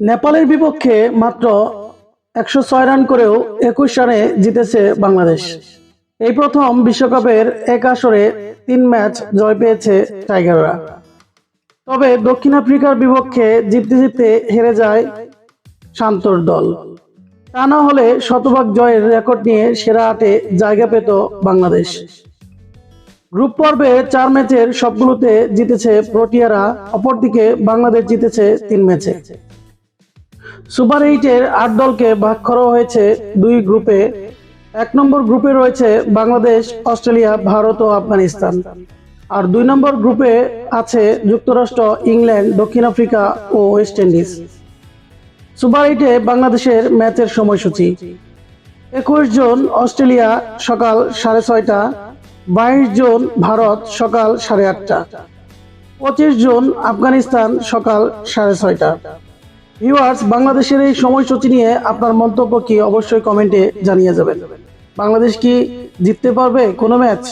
নেপালের বিপক্ষে মাত্র একশো ছয় রান করেও একুশ রানে জিতেছে বাংলাদেশ। এই প্রথম বিশ্বকাপের এক আসরে তিন ম্যাচ জয় পেয়েছে টাইগাররা। তবে দক্ষিণ আফ্রিকার বিপক্ষে জিততে জিততে হেরে যায় শান্তর দল। তা না হলে শতভাগ জয়ের রেকর্ড নিয়ে সেরা আটে জায়গা পেত বাংলাদেশ। গ্রুপ পর্বে চার ম্যাচের সবগুলোতে জিতেছে প্রোটিয়ারা, অপরদিকে বাংলাদেশ জিতেছে তিন ম্যাচে। সুপার এইটের আট দলকে ভাগ করা হয়েছে দুই গ্রুপে। এক নম্বর গ্রুপে রয়েছে বাংলাদেশ, অস্ট্রেলিয়া, ভারত ও আফগানিস্তান। আর দুই নম্বর গ্রুপে আছে যুক্তরাষ্ট্র, ইংল্যান্ড, দক্ষিণ আফ্রিকা ও ওয়েস্ট ইন্ডিজ। সুপার এইটে বাংলাদেশের ম্যাচের সময়সূচি। একুশ জুন অস্ট্রেলিয়া সকাল সাড়ে ছয়টা, বাইশ জুন ভারত সকাল সাড়ে আটটা, পঁচিশ জুন আফগানিস্তান সকাল সাড়ে ছয়টা। ভিউয়ার্স বাংলাদেশের এই সময়সূচি নিয়ে আপনার মন্তব্য কি অবশ্যই কমেন্টে জানিয়ে যাবেন। বাংলাদেশ কি জিততে পারবে কোনো ম্যাচ?